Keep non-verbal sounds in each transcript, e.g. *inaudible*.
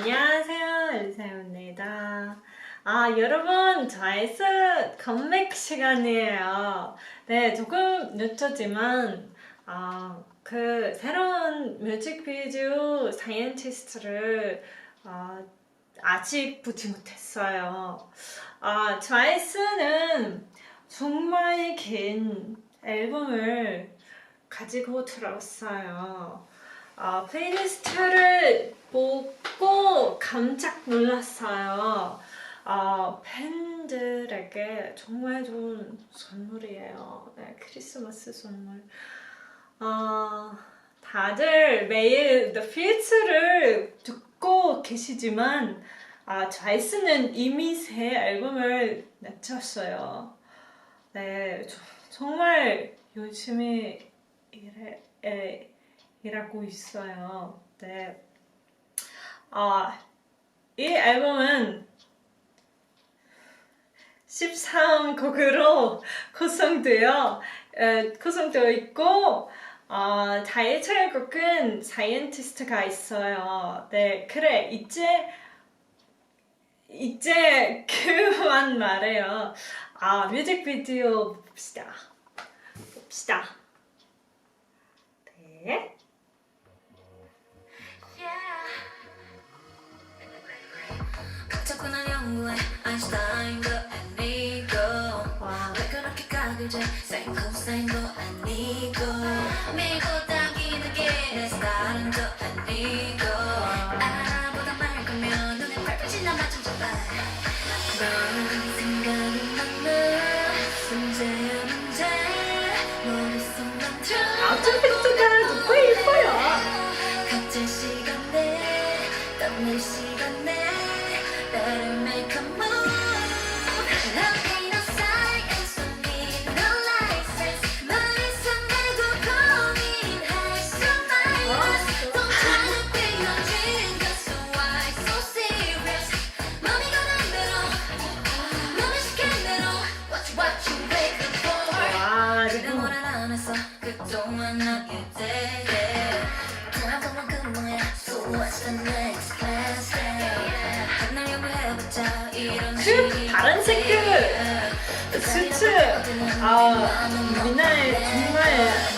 안녕하세요. 엘리사입니다. 아, 여러분, 저이스 컴백 시간이에요. 네, 조금 늦었지만, 아, 그 새로운 뮤직비디오 사이언티스트를 아, 아직 보지 못했어요. 아, 트와이스는 정말 긴 앨범을 가지고 들어왔어요. 아, 플레이리스트를 보고 깜짝 놀랐어요. 아, 팬들에게 정말 좋은 선물이에요. 네, 크리스마스 선물. 아, 다들 매일 The Future를 듣고 계시지만, 아, 좌이스는 이미 새 앨범을 내쳤어요. 네, 저- 정말 열심히 일해, 에, 일하고 있어요. 네. 아, 이 앨범은 13곡으로 구성되어, 에, 구성되어 있고, 어, 타이틀곡은 사이언티스트가 있어요. 네, 그래, 이제, 이제 그만 말해요. 아, 뮤직비디오 봅시다. 봅시다. 네. 자꾸난 연구에 아인슈타인도 아니고 와. 왜 그렇게 까불지 사인 코사인도 아니고 밀고 당기는 게 스타일도 아니고 알아보다 말 거면 눈에 펄펄 나 맞춰 줘봐. 그런 생각이 많아 문제야 문제. 머릿속만 들어 아웃핏가 너무 예뻐요. 각자 시간에 땀낼 시간에 파란색 그 수트. 아 미나의 정말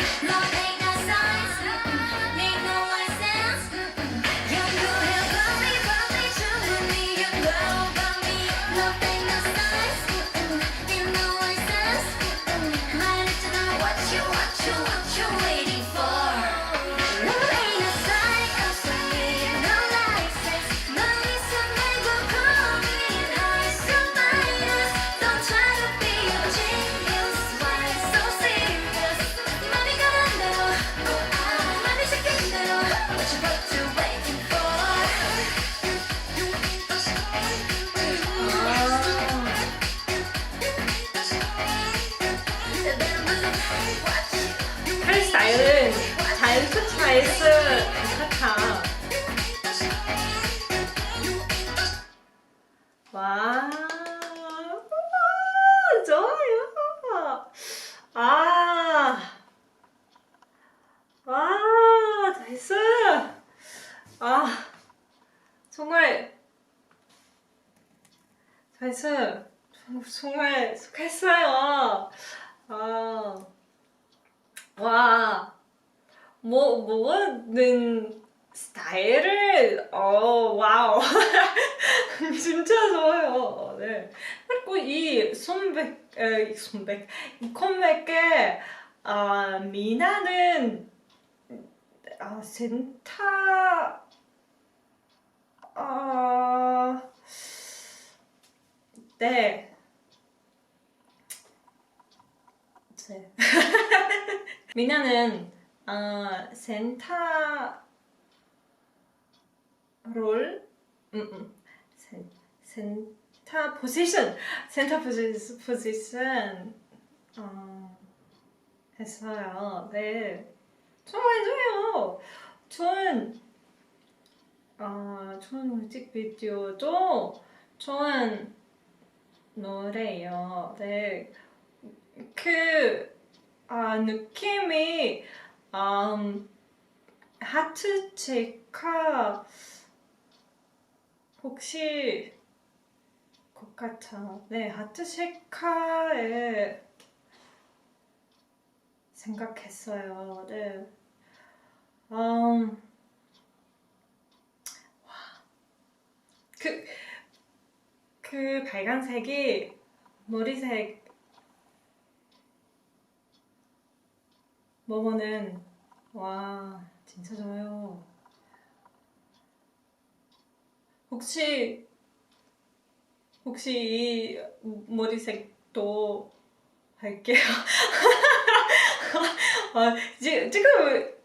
차이스 괜찮다. 와, 좋아요. 아, 와, 나이스. 아, 정말 나이스. 정말, 속했어요. 아, 와, 뭐, 뭐는 스타일을, 어, 와우. *laughs* 진짜 좋아요. 네. 그리고 이 손백, 에, 손백, 이 컴백에, 아, 미나는, 아, 센터, 아, 네. 네. *laughs* 미나는 아 센터 롤, 음, 음. 센, 센터 포지션, 센터 포지션, 포지션 어, 했어요. 네, 정말 좋아요. 좋은 아 좋은 뮤직 비디오도 좋은 노래예요. 네, 그 아, 느낌이 음, 하트 체카 혹시 것 같아. 네, 하트 체카에 생각했어요. 네. 음, 와, 그, 그 빨간색이 머리색 뭐뭐는 와 진짜 좋아요. 혹시 혹시 이 머리색도 할게요. *laughs* 아, 지, 지금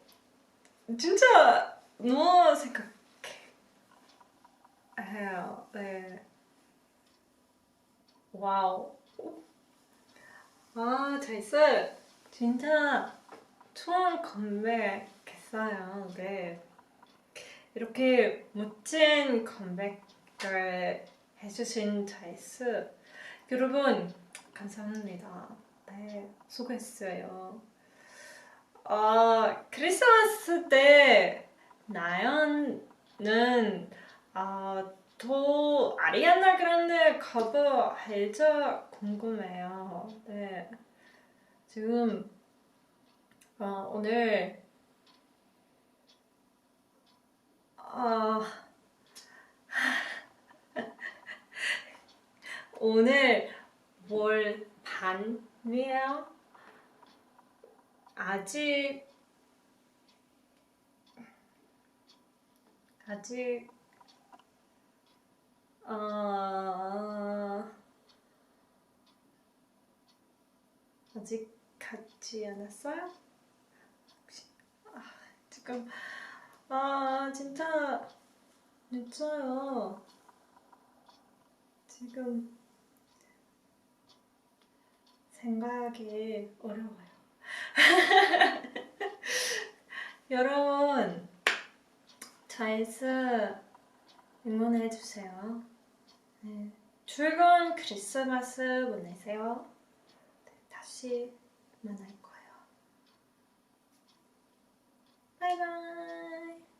진짜 너무 생각해요. 네. 와우. 아, 잘했어. 진짜 처음 컴백했어요. 네. 이렇게 멋진 컴백을 해주신 자이스 여러분 감사합니다. 네, 수고했어요. 아 크리스마스 때 나연은 아, 또 아리아나 그란데 커버 할지 궁금해요. 네, 지금 어, 오늘 어, *laughs* 오늘 뭘 반이에요? 아직 아직 어 아직 갖지 않았어요? 지금 아 진짜 늦어요. 지금 생각이 어려워요. *laughs* 여러분 자이스 응원해 주세요. 네. 즐거운 크리스마스 보내세요. 네, 다시 만날 거예요. 바이바이.